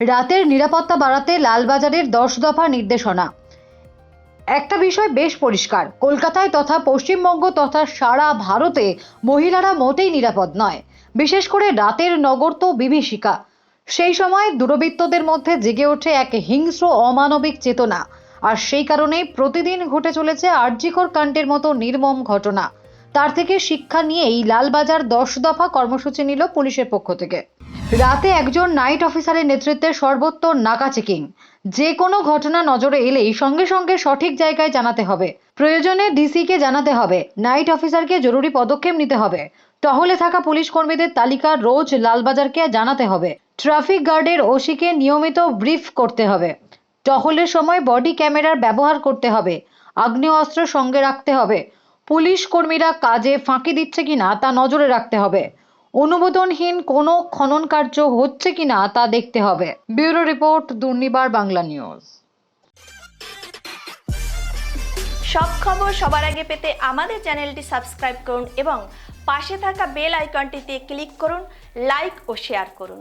রাতের নিরাপত্তা বাড়াতে লালবাজারের দশ দফা নির্দেশনা। একটা বিষয় বেশ পরিষ্কার, কলকাতায় তথা পশ্চিমবঙ্গ তথা সারা ভারতে মহিলারা মোটেই নিরাপদ নয়। বিশেষ করে রাতের নগর তো বিভীষিকা। সেই সময় দুরবৃত্তদের মধ্যে জেগে ওঠে এক হিংস্র অমানবিক চেতনা। আর সেই কারণেই প্রতিদিন ঘটে চলেছে আর্যিকর কাণ্ডের মতো নির্মম ঘটনা। তার থেকে শিক্ষা নিয়েই লালবাজার দশ দফা কর্মসূচি নিল পুলিশের পক্ষ থেকে। রাতে একজন নাইট অফিসারের নেতৃত্বে সর্বত্র নাকা চেকিং। যে কোনো ঘটনা নজরে এলেই সঙ্গে সঙ্গে সঠিক জায়গায় জানাতে হবে। প্রয়োজনে ডিসিকে জানাতে হবে, নাইট অফিসারকে জরুরি পদক্ষেপ নিতে হবে। টহলে থাকা পুলিশ কর্মীদের তালিকা রোজ লালবাজারকে জানাতে হবে। ট্রাফিক গার্ডের ওসিকে নিয়মিত ব্রিফ করতে হবে। টহলের সময় বডি ক্যামেরার ব্যবহার করতে হবে। আগ্নেয়াস্ত্র সঙ্গে রাখতে হবে। পুলিশ কর্মীরা কাজে ফাঁকি দিচ্ছে কিনা তা নজরে রাখতে হবে। অনুমোদনহীন কোনো খনন কার্য হচ্ছে কিনা তা দেখতে হবে। Bureau report, Durnibar, Bangla news. সব খবর সবার আগে পেতে আমাদের চ্যানেলটি সাবস্ক্রাইব করুন এবং পাশে থাকা বেল আইকনটিতে ক্লিক করুন, লাইক ও শেয়ার করুন।